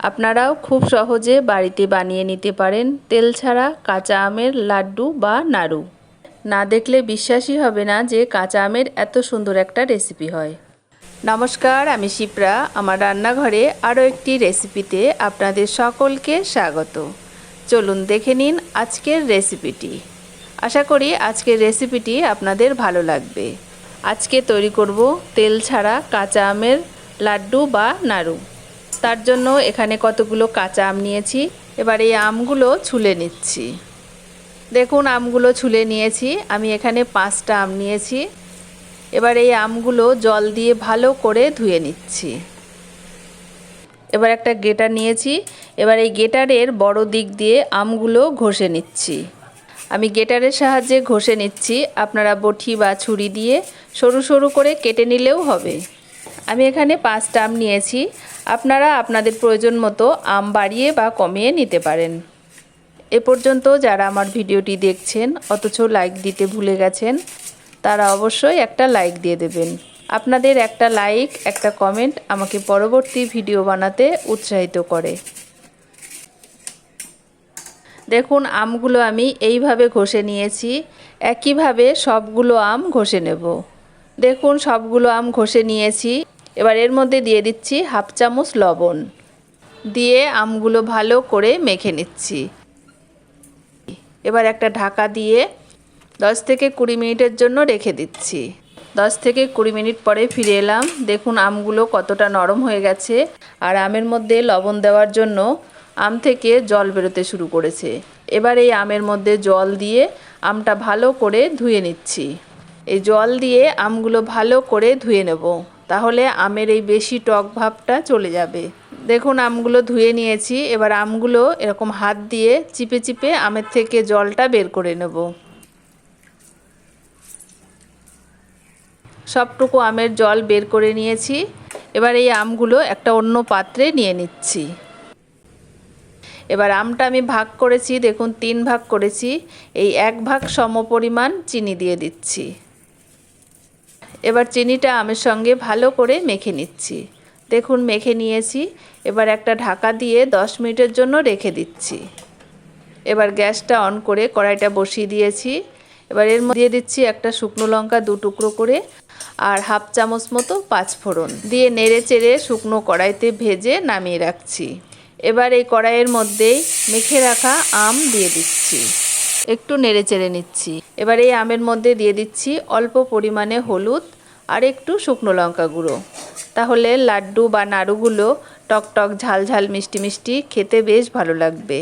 আপনারাও খুব সহজে বাড়িতে বানিয়ে নিতে পারেন তেল ছাড়া কাঁচা আমের লাড্ডু বা নাড়ু। না দেখলে বিশ্বাসই হবে না যে কাঁচা আমের এত সুন্দর একটা রেসিপি হয়। নমস্কার, আমি শিপ্রা। আমার রান্নাঘরে আরও একটি রেসিপিতে আপনাদের সকলকে স্বাগত। চলুন দেখে নিন আজকের রেসিপিটি। আশা করি আজকের রেসিপিটি আপনাদের ভালো লাগবে। আজকে তৈরি করব তেল ছাড়া কাঁচা আমের লাড্ডু বা নাড়ু। তার জন্য এখানে কতগুলো কাঁচা আম নিয়েছি। এবার এই আমগুলো ছুলে নিচ্ছি। দেখুন, আমগুলো ছুলে নিয়েছি। আমি এখানে পাঁচটা আম নিয়েছি। এবার এই আমগুলো জল দিয়ে ভালো করে ধুয়ে নিচ্ছি। এবার একটা গেটার নিয়েছি। এবার এই গেটারের বড় দিক দিয়ে আমগুলো ঘষে নিচ্ছি। আমি গেটারের সাহায্যে ঘষে নিচ্ছি। আপনারা বটি বা ছুরি দিয়ে সরু সরু করে কেটে নিলেও হবে। আমি এখানে পাঁচটা আম নিয়েছি। আপনারা আপনাদের প্রয়োজন মতো আম বাড়িয়ে বা কমিয়ে নিতে পারেন। এ পর্যন্ত যারা আমার ভিডিওটি দেখছেন, অথচ লাইক দিতে ভুলে গেছেন, তারা অবশ্যই একটা লাইক দিয়ে দেবেন। আপনাদের একটা লাইক, একটা কমেন্ট আমাকে পরবর্তী ভিডিও বানাতে উৎসাহিত করে। দেখুন, আমগুলো আমি এইভাবে ঘষে নিয়েছি। একইভাবে সবগুলো আম ঘষে নেব। দেখুন, সবগুলো আম ঘষে নিয়েছি। এবার এর মধ্যে দিয়ে দিচ্ছি হাফ চামচ লবণ। দিয়ে আমগুলো ভালো করে মেখে নিচ্ছি। এবার একটা ঢাকা দিয়ে দশ থেকে কুড়ি মিনিটের জন্য রেখে দিচ্ছি। দশ থেকে কুড়ি মিনিট পরে ফিরে এলাম। দেখুন আমগুলো কতটা নরম হয়ে গেছে। আর আমের মধ্যে লবণ দেওয়ার জন্য আম থেকে জল বেরোতে শুরু করেছে। এবার এই আমের মধ্যে জল দিয়ে আমটা ভালো করে ধুয়ে নিচ্ছি। এই জল দিয়ে আমগুলো ভালো করে ধুয়ে নেব। তাহলে আমের এই বেশি টক ভাবটা চলে যাবে। দেখুন, আমগুলো ধুয়ে নিয়েছি। এবার আমগুলো এরকম হাত দিয়ে চিপে চিপে আমের থেকে জলটা বের করে নেব। সবটুকু আমের জল বের করে নিয়েছি। এবার এই আমগুলো একটা অন্য পাত্রে নিয়ে নিচ্ছি। এবার আমটা আমি ভাগ করেছি। দেখুন, তিন ভাগ করেছি। এই এক ভাগ সমপরিমাণ চিনি দিয়ে দিচ্ছি। এবার চিনিটা আমের সঙ্গে ভালো করে মেখে নিচ্ছি। দেখুন, মেখে নিয়েছি। এবার একটা ঢাকা দিয়ে দশ মিনিটের জন্য রেখে দিচ্ছি। এবার গ্যাসটা অন করে কড়াইটা বসিয়ে দিয়েছি। এবার এর মধ্যে দিয়ে দিচ্ছি একটা শুকনো লঙ্কা দু টুকরো করে আর হাফ চামচ মতো পাঁচ ফোড়ন। দিয়ে নেড়ে চেড়ে শুকনো কড়াইতে ভেজে নামিয়ে রাখছি। এবার এই কড়াইয়ের মধ্যেই মেখে রাখা আম দিয়ে দিচ্ছি। একটু নেড়ে চেড়ে নিচ্ছি। এবার এই আমের মধ্যে দিয়ে দিচ্ছি অল্প পরিমাণে হলুদ আর একটু শুকনো লঙ্কা গুঁড়ো। তাহলে লাড্ডু বা নাড়ুগুলো টক টক, ঝাল ঝাল, মিষ্টি মিষ্টি খেতে বেশ ভালো লাগবে।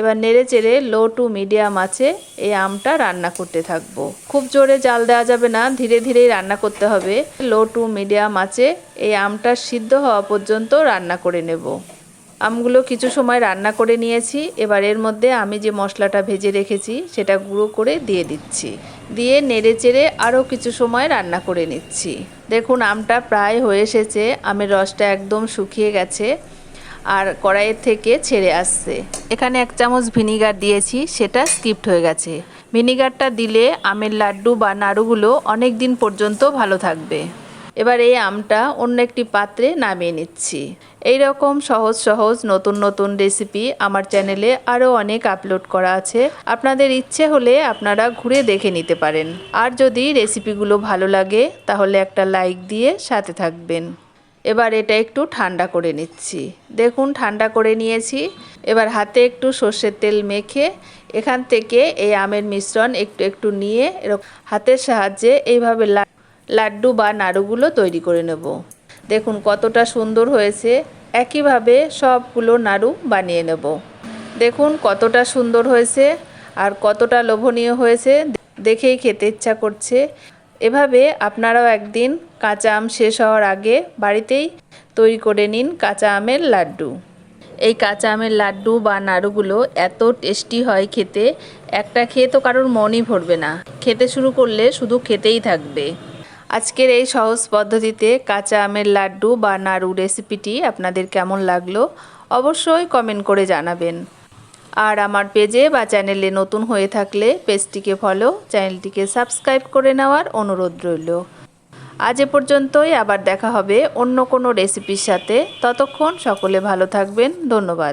এবার নেড়ে চেড়ে লো টু মিডিয়াম আছে এই আমটা রান্না করতে থাকব। খুব জোরে জাল দেওয়া যাবে না, ধীরে ধীরেই রান্না করতে হবে। লো টু মিডিয়াম আছে, এই আমটা সিদ্ধ হওয়া পর্যন্ত রান্না করে নেব। আমগুলো কিছু সময় রান্না করে নিয়েছি। এবার এর মধ্যে আমি যে মশলাটা ভেজে রেখেছি, সেটা গুঁড়ো করে দিয়ে দিচ্ছি। দিয়ে নেড়ে চেড়ে আরও কিছু সময় রান্না করে নিচ্ছি। দেখুন, আমটা প্রায় হয়ে এসেছে। আমের রসটা একদম শুকিয়ে গেছে আর কড়াইয়ের থেকে ছেড়ে আসছে। এখানে এক চামচ ভিনিগার দিয়েছি, সেটা স্কিপ্ট হয়ে গেছে। ভিনিগারটা দিলে আমের লাড্ডু বা নাড়ুগুলো অনেক দিন পর্যন্ত ভালো থাকবে। এবার এই আমটা অন্য একটি পাত্রে নামিয়ে নিচ্ছি। এই রকম সহজ সহজ নতুন নতুন রেসিপি আমার চ্যানেলে আরও অনেক আপলোড করা আছে। আপনাদের ইচ্ছে হলে আপনারা ঘুরে দেখে নিতে পারেন। আর যদি রেসিপিগুলো ভালো লাগে, তাহলে একটা লাইক দিয়ে সাথে থাকবেন। এবার এটা একটু ঠান্ডা করে নিচ্ছি। দেখুন, ঠান্ডা করে নিয়েছি। এবার হাতে একটু সর্ষের তেল মেখে এখান থেকে এই আমের মিশ্রণ একটু একটু নিয়ে এরকম হাতের সাহায্যে এইভাবে লাড্ডু বা নাড়ুগুলো তৈরি করে নেব। দেখুন কতটা সুন্দর হয়েছে। একইভাবে সবগুলো নাড়ু বানিয়ে নেব। দেখুন কতটা সুন্দর হয়েছে আর কতটা লোভনীয় হয়েছে। দেখেই খেতে ইচ্ছা করছে। এভাবে আপনারাও একদিন কাঁচা আম শেষ হওয়ার আগে বাড়িতেই তৈরি করে নিন কাঁচা আমের লাড্ডু। এই কাঁচা আমের লাড্ডু বা নাড়ুগুলো এত টেস্টি হয় খেতে, একটা খেয়ে তো কারোর মনই ভরবে না। খেতে শুরু করলে শুধু খেতেই থাকবে। আজকের এই সহজ পদ্ধতিতে কাঁচা আমের লাড্ডু বা নাড়ু রেসিপিটি আপনাদের কেমন লাগল অবশ্যই কমেন্ট করে জানাবেন। আর আমার পেজে বা চ্যানেলে নতুন হয়ে থাকলে পেজটিকে ফলো, চ্যানেলটিকে সাবস্ক্রাইব করে নেওয়ার অনুরোধ রইল। আজ এ পর্যন্তই, আবার দেখা হবে অন্য কোনো রেসিপির সাথে। ততক্ষণ সকলে ভালো থাকবেন। ধন্যবাদ।